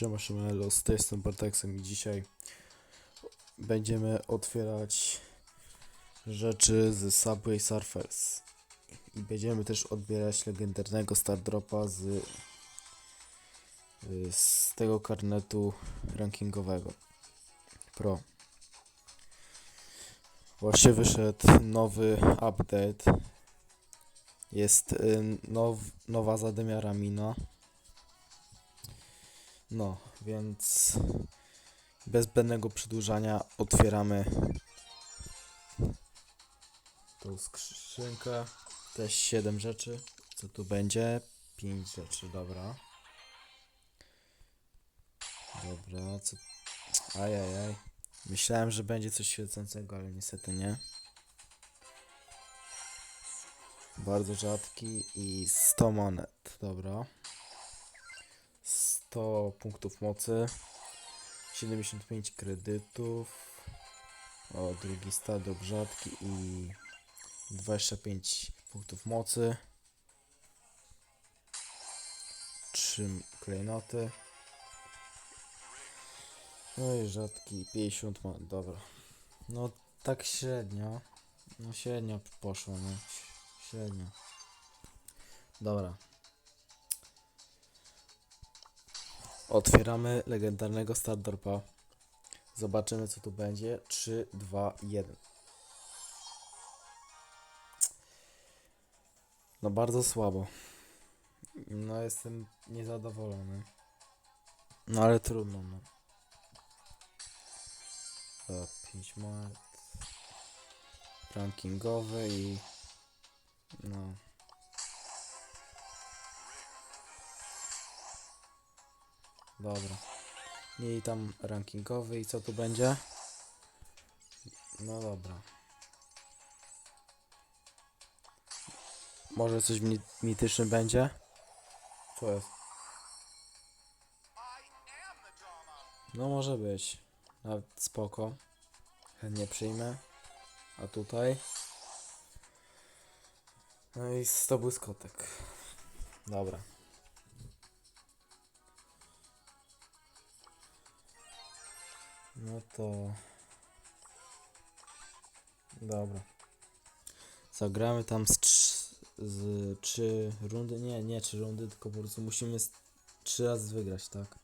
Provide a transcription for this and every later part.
Siema, siema, z tej strony Barteksem i dzisiaj będziemy otwierać rzeczy z Subway Surfers i będziemy też odbierać legendarnego Stardropa z, y, z tego karnetu rankingowego Pro. Właśnie wyszedł nowy update. Jest y, now, nowa zadymiara mina. No, więc bez zbędnego przedłużania otwieramy tą skrzynkę. Też 7 rzeczy. Co tu będzie? 5 rzeczy, dobra. Dobra, co... Ajajaj. Myślałem, że będzie coś świecącego, ale niestety nie. Bardzo rzadki i 100 monet, dobra. 100 punktów mocy, 75 kredytów, o drugi stadok rzadki i 25 punktów mocy, 3 klejnoty, no i rzadki 50 ma, dobra, no tak średnio, no średnio poszło, no średnio, dobra. Otwieramy legendarnego Stardorpa. Zobaczymy co tu będzie. 3, 2, 1. No bardzo słabo. No jestem niezadowolony. No ale trudno no. Za 5 monet. Rankingowy i... No. Dobra. Miej tam rankingowy i co tu będzie? No dobra. Może coś mi mityczne będzie? Co jest? No może być. Nawet spoko. Chętnie przyjmę. A tutaj? No i 100 błyskotek. Dobra. No to... Dobra. Zagramy tam z, z trzy rundy. Nie, nie trzy rundy, tylko po prostu musimy trzy razy wygrać, tak?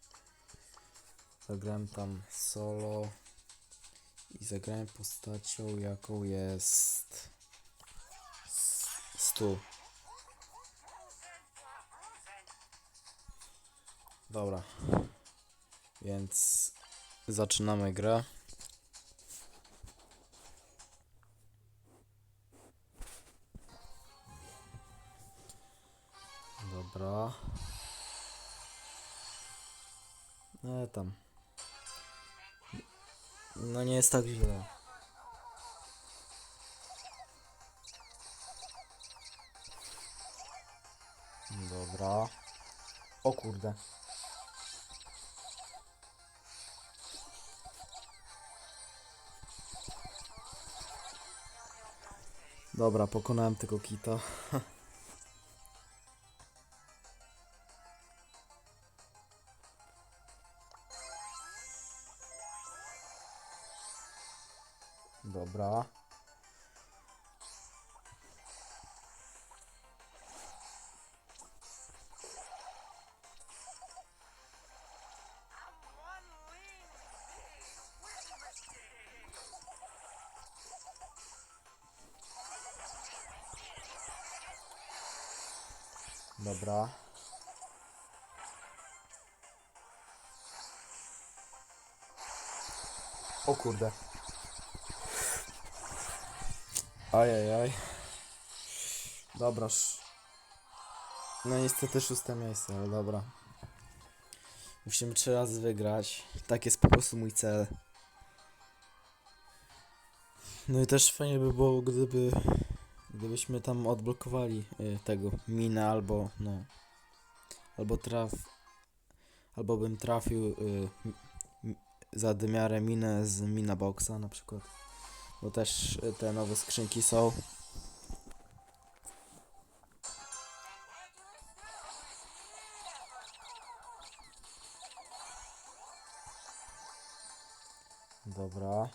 Zagrałem tam solo i zagrałem postacią, jaką jest Stu. Dobra. Więc Zaczynamy grę. Dobra. No tam. No nie jest tak źle. Dobra. O kurde. Dobra, pokonałem tego kita. Dobra. Dobra. O kurde. Ajajaj. Dobra. No niestety szóste miejsce, ale dobra. Musimy trzy razy wygrać. Tak jest po prostu mój cel. No i też fajnie by było, gdyby Gdybyśmy tam odblokowali y, tego minę albo no albo traf albo bym trafił y, za dymiarę minę z mina boxa na przykład. Bo też y, te nowe skrzynki są. Dobra.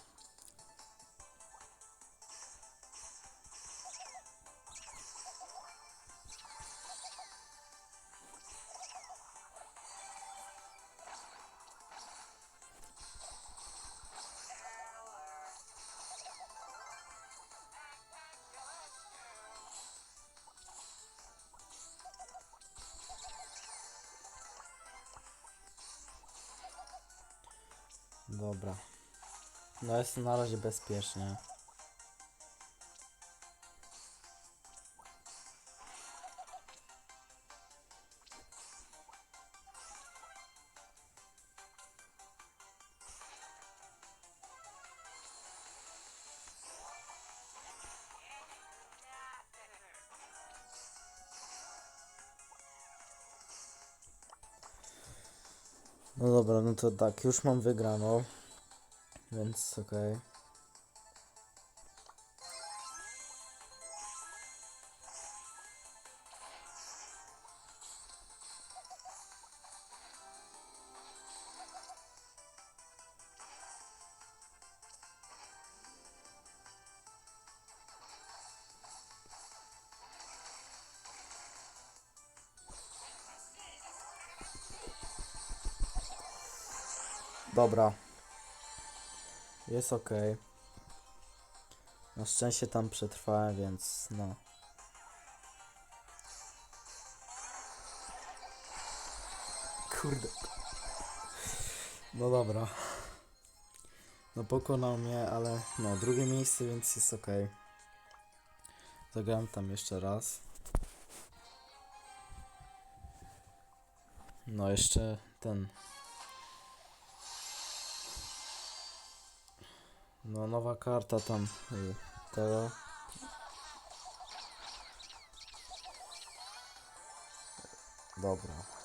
Dobra. No jest na razie bezpiecznie. No dobra, no to tak, już mam wygraną. Więc okej. Dobra. Jest ok. Na szczęście tam przetrwałem, więc no. Kurde. No dobra. No pokonał mnie, ale no drugie miejsce, więc jest ok. Zagram tam jeszcze raz. No jeszcze ten No nowa karta tam y, tego. Dobra.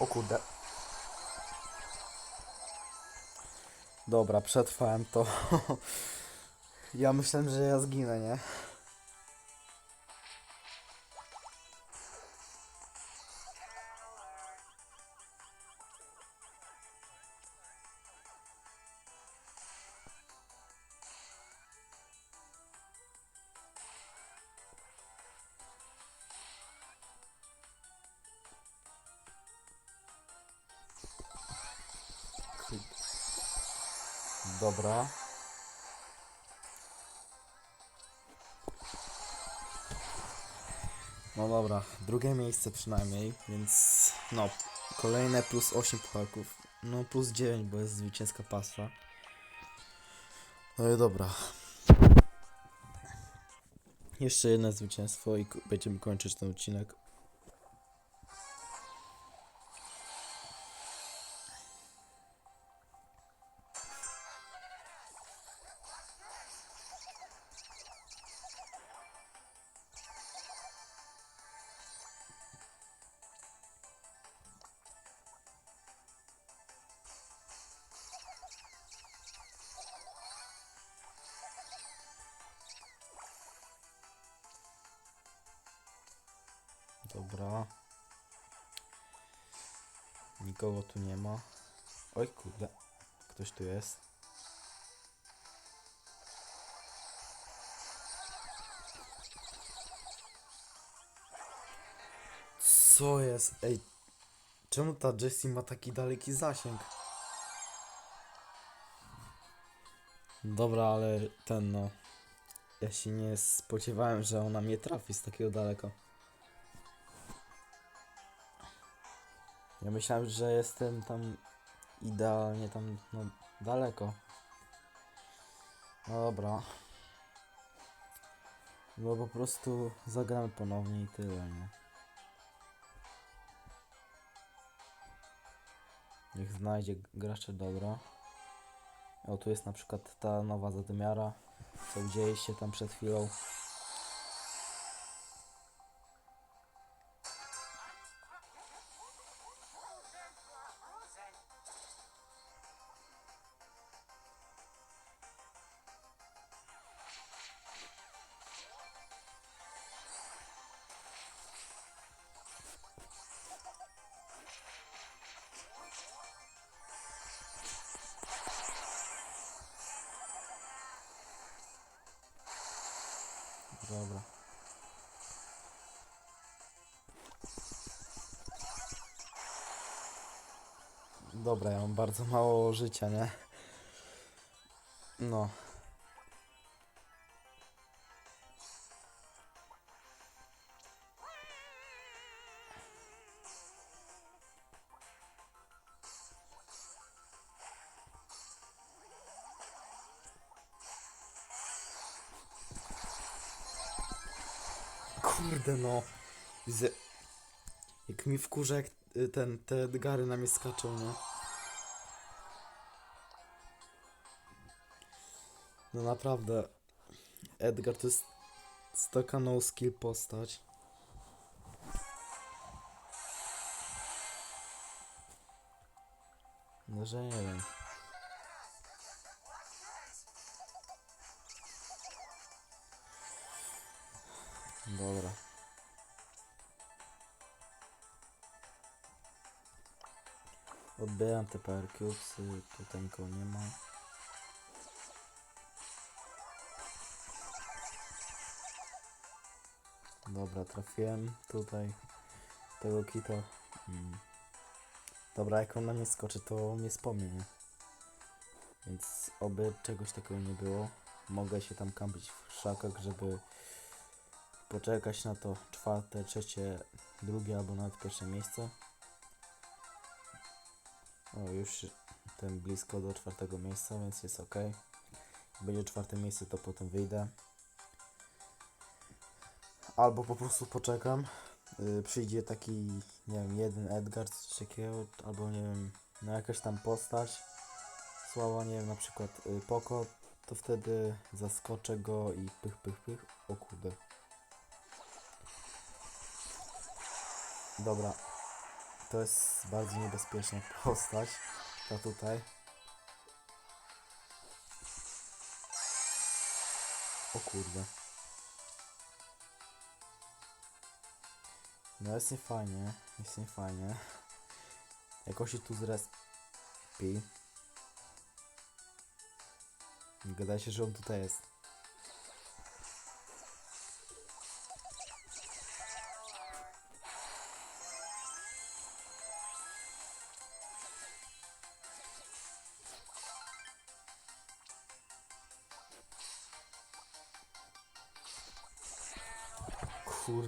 O kurde. Dobra, przetrwałem to. ja myślałem, że ja zginę, nie? Dobra. No dobra, drugie miejsce przynajmniej, więc no, kolejne plus 8 pucharków. No plus 9, bo jest zwycięska pasa. No i dobra. Jeszcze jedno zwycięstwo i będziemy kończyć ten odcinek. Dobra. Nikogo tu nie ma. Oj kurde. Ktoś tu jest. Co jest? Ej. Czemu ta Jessie ma taki daleki zasięg? Dobra, ale ten no. Ja się nie spodziewałem, że ona mnie trafi z takiego daleko. Ja myślałem, że jestem tam idealnie tam no daleko. No dobra. No po prostu zagramy ponownie i tyle, nie? Niech znajdzie gracze dobra. O, tu jest na przykład ta nowa zadymiara, co dzieje się tam przed chwilą. Dobra. Dobra, ja mam bardzo mało życia, nie? No. Kurde no. Widzę. Jak mi wkurza, jak y, ten, te Edgary na mnie skaczą, nie? No naprawdę. Edgar to jest jest taka no skill postać. No, że nie wiem. Dobra. Odbieram te cubesy, tutaj nikogo nie ma. Dobra, trafiłem tutaj tego kita. Mm. Dobra, jak on na mnie skoczy, to mnie wspomnie, nie? Więc oby czegoś takiego nie było. Mogę się tam kampić w szakach, żeby poczekać na to czwarte, trzecie, drugie albo nawet pierwsze miejsce. O, już ten blisko do czwartego miejsca, więc jest ok. Jak będzie czwarte miejsce, to potem wyjdę. Albo po prostu poczekam. Y, przyjdzie taki, nie wiem, jeden Edgar, coś takiego, albo nie wiem, no jakaś tam postać słaba, nie wiem, na przykład y, Poko, to wtedy zaskoczę go i pych, pych, pych. O kurde. Dobra. To jest bardzo niebezpieczna postać. Ta tutaj. O kurde. No jest niefajnie, jest niefajnie. Jak on się tu zrespi. Gadaj się, że on tutaj jest.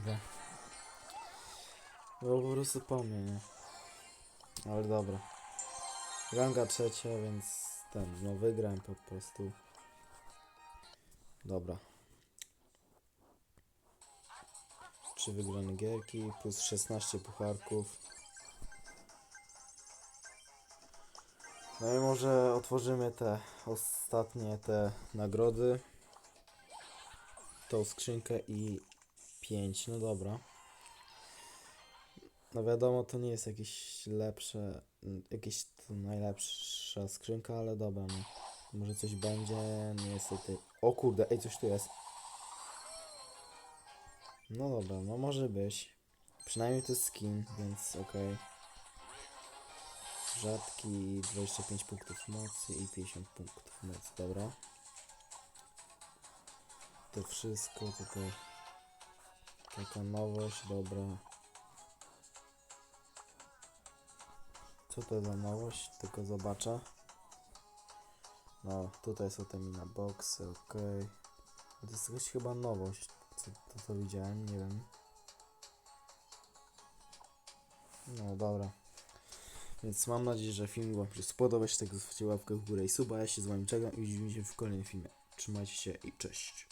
Kurde. No po prostu po mnie, nie? Ale dobra. Ranga trzecia, więc ten, no wygram po prostu. Dobra. Trzy wygrane gierki, plus 16 pucharków. No i może otworzymy te ostatnie te nagrody. Tą skrzynkę i 5, no dobra. No wiadomo, to nie jest jakieś lepsze, mm, jakieś najlepsza skrzynka, ale dobra, no. Może coś będzie, niestety. O kurde, ej, coś tu jest. No dobra, no może być. Przynajmniej to jest skin, więc okej. Rzadki 25 punktów mocy i 50 punktów mocy, dobra. To wszystko tutaj. Taka nowość, dobra. Co to za nowość? Tylko zobaczę. No, tutaj są te mina boxy, okej. To jest jakaś chyba nowość, co to, to widziałem, nie wiem. No dobra. Więc mam nadzieję, że film Wam się spodobał. Jeśli tak zostawcie łapkę w górę i suba. Ja się z Wami czekam i widzimy się w kolejnym filmie. Trzymajcie się i cześć.